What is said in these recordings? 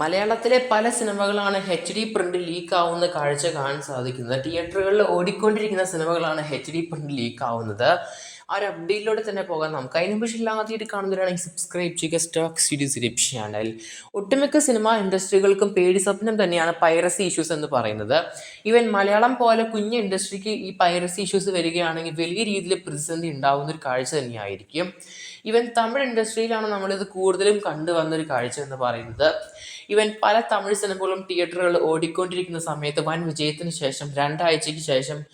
മലയാളത്തിലെ പല സിനിമകളാണ് എച്ച് ഡി പ്രിന്റ് ലീക്ക് ആവുന്ന കാഴ്ച കാണാൻ സാധിക്കുന്നത്. തിയേറ്ററുകളിൽ ഓടിക്കൊണ്ടിരിക്കുന്ന സിനിമകളാണ് എച്ച് ഡി പ്രിന്റ് ലീക്ക് ആവുന്നത് ആ ഒരു അപ്ഡേറ്റിലൂടെ തന്നെ പോകാം. നമുക്ക് അതിനു പക്ഷേ ആദ്യമായിട്ട് കാണുന്നവരാണെങ്കിൽ സബ്സ്ക്രൈബ് ചെയ്യുക. സ്റ്റോക്ക് സീരീസ് രിപ് ചാനൽ ഒട്ടുമിക്ക സിനിമാ ഇൻഡസ്ട്രികൾക്കും പേടി സ്വപ്നം തന്നെയാണ് പൈറസി ഇഷ്യൂസ് എന്ന് പറയുന്നത്. ഈവൻ മലയാളം പോലെ കുഞ്ഞ് ഇൻഡസ്ട്രിക്ക് ഈ പൈറസി ഇഷ്യൂസ് വരികയാണെങ്കിൽ വലിയ രീതിയിൽ പ്രതിസന്ധി ഉണ്ടാകുന്ന ഒരു കാഴ്ച തന്നെയായിരിക്കും. ഈവൻ തമിഴ് ഇൻഡസ്ട്രിയിലാണ് നമ്മളിത് കൂടുതലും കണ്ടുവന്ന ഒരു കാഴ്ച എന്ന് പറയുന്നത്. ഈവൻ പല തമിഴ് സിനിമകളും തിയേറ്ററുകളിൽ ഓടിക്കൊണ്ടിരിക്കുന്ന സമയത്ത് വൻ വിജയത്തിന് ശേഷം രണ്ടാഴ്ചയ്ക്ക് ശേഷം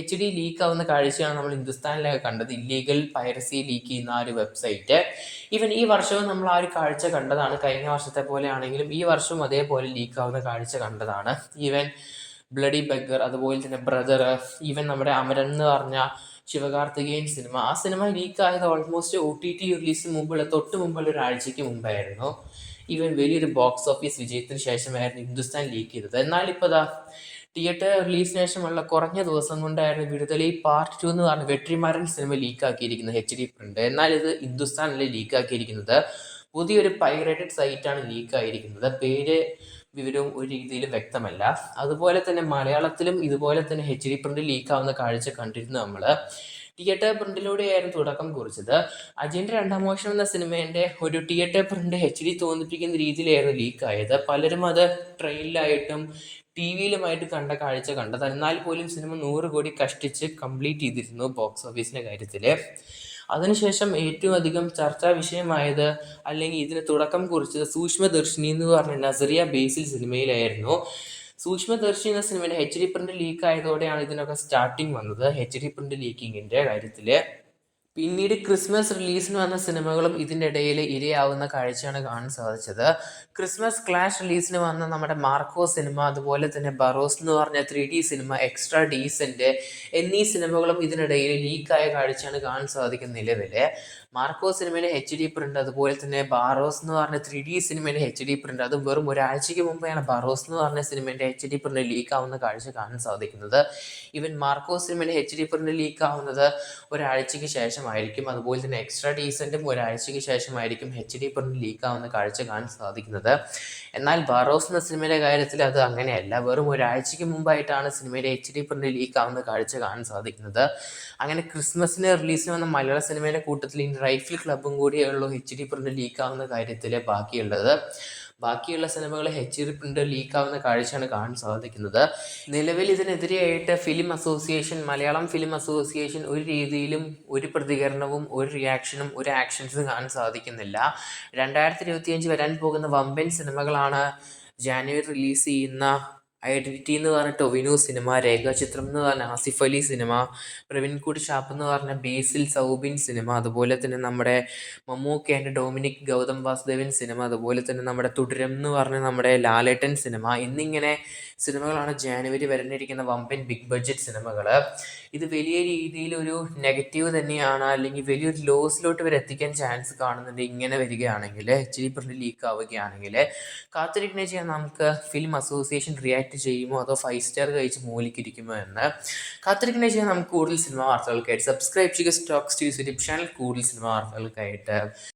എച്ച് ഡി ലീക്ക് ആവുന്ന കാഴ്ചയാണ് നമ്മൾ ഹിന്ദുസ്ഥാനിലൊക്കെ കണ്ടത്. ഇല്ലീഗൽ പൈറസി ലീക്ക് ചെയ്യുന്ന ആ ഒരു വെബ്സൈറ്റ് ഈവൻ ഈ വർഷവും നമ്മൾ ആ ഒരു കാഴ്ച കണ്ടതാണ്. കഴിഞ്ഞ വർഷത്തെ പോലെ ആണെങ്കിലും ഈ വർഷവും അതേപോലെ ലീക്ക് ആവുന്ന കാഴ്ച കണ്ടതാണ്. ഈവൻ ബ്ലഡി ബഗ്ഗർ അതുപോലെ തന്നെ ബ്രദർ ഈവൻ നമ്മുടെ അമരൻ എന്ന് പറഞ്ഞ ശിവകാർത്തികേയൻ സിനിമ ആ സിനിമ ലീക്ക് ആയത് ഓൾമോസ്റ്റ് ഒ ടി ടി റിലീസിന് മുമ്പുള്ള തൊട്ട് മുമ്പുള്ള ഒരാഴ്ചയ്ക്ക് മുമ്പായിരുന്നു. ഈവൻ വലിയൊരു ബോക്സ് ഓഫീസ് വിജയത്തിന് ശേഷമായിരുന്നു ഹിന്ദുസ്ഥാൻ ലീക്ക് ചെയ്തത്. എന്നാൽ ഇപ്പോൾ ദാ തിയേറ്റർ റിലീസിന് ശേഷമുള്ള കുറഞ്ഞ ദിവസം കൊണ്ടായിരുന്നു വിടുതലി പാർട്ട് ടു എന്ന് പറഞ്ഞ വെട്രിമാരൻ സിനിമ ലീക്കാക്കിയിരിക്കുന്നത് എച്ച് ഡി പ്രിന്റ് എന്നാൽ ഇത് ഹിന്ദുസ്ഥാനിലെ ലീക്കാക്കിയിരിക്കുന്നത് പുതിയൊരു പൈറേറ്റഡ് സൈറ്റാണ് ലീക്കായിരിക്കുന്നത് പേര് വിവരവും ഒരു രീതിയിലും വ്യക്തമല്ല. അതുപോലെ തന്നെ മലയാളത്തിലും ഇതുപോലെ തന്നെ എച്ച് ഡി പ്രിന്റ് ലീക്കാവുന്ന കാഴ്ച കണ്ടിരുന്നു നമ്മൾ തിയേറ്റർ പ്രിന്റിലൂടെയായിരുന്നു തുടക്കം കുറിച്ചത്. അജയന്റെ രണ്ടാം മോഷണം എന്ന സിനിമേന്റെ ഒരു തിയേറ്റർ പ്രിന്റ് എച്ച് ഡി തോന്നിപ്പിക്കുന്ന രീതിയിലായിരുന്നു ലീക്കായത് പലരും അത് ട്രെയിനിലായിട്ടും ടി വിയിലുമായിട്ട് കണ്ട കാഴ്ച കണ്ടത് എന്നാൽ പോലും സിനിമ നൂറ് കോടി കഷ്ടിച്ച് കംപ്ലീറ്റ് ചെയ്തിരുന്നു ബോക്സ് ഓഫീസിന്റെ കാര്യത്തിൽ അതിനുശേഷം ഏറ്റവും അധികം ചർച്ചാ വിഷയമായത് അല്ലെങ്കിൽ ഇതിന് തുടക്കം കുറിച്ചത് സൂക്ഷ്മദർശിനി എന്ന് പറഞ്ഞ നസറിയ ബേസിൽ സിനിമയിലായിരുന്നു. സൂക്ഷ്മദർശി എന്ന സിനിമയുടെ എച്ച് ഡി പ്രിന്റ് ലീക്ക് ആയതോടെയാണ് ഇതിനൊക്കെ സ്റ്റാർട്ടിങ് വന്നത്. എച്ച് ഡി പ്രിന്റ് ലീക്കിങ്ങിന്റെ കാര്യത്തിൽ പിന്നീട് ക്രിസ്മസ് റിലീസിന് വന്ന സിനിമകളും ഇതിന്റെ ഇടയിൽ ഇരയാവുന്ന കാഴ്ചയാണ് കാണാൻ സാധിച്ചത്. ക്രിസ്മസ് ക്ലാഷ് റിലീസിന് വന്ന നമ്മുടെ മാർക്കോ സിനിമ അതുപോലെ തന്നെ ബറോസ് എന്ന് പറഞ്ഞ three D cinema extra decent എന്നീ സിനിമകളും ഇതിനിടയിൽ ലീക്കായ കാഴ്ചയാണ് കാണാൻ സാധിക്കുന്ന നിലവിൽ മാർക്കോ സിനിമയിലെ എച്ച് ഡി പ്രിന്റ് അതുപോലെ തന്നെ ബാറോസ് എന്ന് പറഞ്ഞ ത്രീ ഡി സിനിമയിലെ എച്ച് ഡി പ്രിന്റ് അതും വെറും ഒരാഴ്ചയ്ക്ക് മുമ്പാണ് ബാറോസ് എന്ന് പറഞ്ഞ സിനിമയുടെ എച്ച് ഡി പ്രിന്റ് ലീക്ക് ആവുന്ന കാഴ്ച കാണാൻ സാധിക്കുന്നത്. ഇവൻ മാർക്കോ സിനിമയുടെ എച്ച് ഡി പ്രിന്റ് ലീക്ക് ആവുന്നത് ഒരാഴ്ചയ്ക്ക് ശേഷമായിരിക്കും. അതുപോലെ തന്നെ എക്സ്ട്രാ ഡീസന്റും ഒരാഴ്ചയ്ക്ക് ശേഷമായിരിക്കും എച്ച് ഡി പ്രിന്റ് ലീക്ക് ആവുന്ന കാഴ്ച കാണാൻ സാധിക്കുന്നത്. എന്നാൽ ബാറോസ് എന്ന സിനിമയുടെ കാര്യത്തിൽ അത് അങ്ങനെയല്ല. വെറും ഒരാഴ്ചയ്ക്ക് മുമ്പായിട്ടാണ് സിനിമയുടെ എച്ച് ഡി പ്രിന്റ് ലീക്ക് ആവുന്ന കാഴ്ച കാണാൻ സാധിക്കുന്നത്. അങ്ങനെ ക്രിസ്മസിന് റിലീസിന് വന്ന മലയാള സിനിമയുടെ കൂട്ടത്തിൽ ഇനി റൈഫിൾ ക്ലബും കൂടിയുള്ളൂ എച്ച് ഡി പ്രിന്റ് ലീക്ക് ആവുന്ന കാര്യത്തിൽ ബാക്കിയുള്ളത്. ബാക്കിയുള്ള സിനിമകൾ എച്ച് ഡി പ്രിന്റ് ലീക്ക് ആവുന്ന കാഴ്ചയാണ് കാണാൻ സാധിക്കുന്നത്. നിലവിൽ ഇതിനെതിരെയായിട്ട് film association Malayalam film association ഒരു രീതിയിലും ഒരു പ്രതികരണവും ഒരു റിയാക്ഷനും ഒരു ആക്ഷൻസും കാണാൻ സാധിക്കുന്നില്ല. രണ്ടായിരത്തി ഇരുപത്തിയഞ്ച് വരാൻ പോകുന്ന വമ്പൻ സിനിമകളാണ് ജാനുവരി റിലീസ് ചെയ്യുന്ന ഐഡന്റിറ്റി എന്ന് പറഞ്ഞ ടൊവിനു സിനിമ രേഖാചിത്രം എന്ന് പറഞ്ഞ ആസിഫ് അലി സിനിമ പ്രവീൺകുടി ഷാപ്പ് എന്ന് പറഞ്ഞ ബേസിൽ സൗബിൻ സിനിമ അതുപോലെ തന്നെ നമ്മുടെ Mammookka and Dominic Gautham Vasudevan cinema അതുപോലെ തന്നെ നമ്മുടെ തുടരം എന്ന് പറഞ്ഞ നമ്മുടെ ലാലേട്ടൻ സിനിമ എന്നിങ്ങനെ സിനിമകളാണ് ജാനുവരി വരാനിരിക്കുന്ന വമ്പൻ ബിഗ് ബഡ്ജറ്റ് സിനിമകൾ ഇത് വലിയ രീതിയിൽ ഒരു നെഗറ്റീവ് തന്നെയാണ് അല്ലെങ്കിൽ വലിയൊരു ലോസിലോട്ട് വരെ എത്തിക്കാൻ ചാൻസ് കാണുന്നുണ്ട് ഇങ്ങനെ വരികയാണെങ്കിൽ എച്ച് ഡി പ്രിന്റ് ലീക്ക് ആവുകയാണെങ്കിൽ. കാത്തിരിക്കുന്ന ചെയ്യാൻ നമുക്ക് ഫിലിം അസോസിയേഷൻ റിയാക്ട് ചെയ്യുമോ? അതോ ഫൈവ് സ്റ്റാർ കഴിച്ച് മൂലിക്കിരിക്കുമോ എന്ന് കാത്തിരിക്കുന്ന ശേഷം നമുക്ക് കൂടുതൽ സിനിമ വാർത്തകൾക്കായിട്ട് സബ്സ്ക്രൈബ് ചെയ്യുക. സ്റ്റോക്സ് യൂസ് യൂട്യൂബ് ചാനൽ കൂടുതൽ സിനിമ വാർത്തകൾക്കായിട്ട്.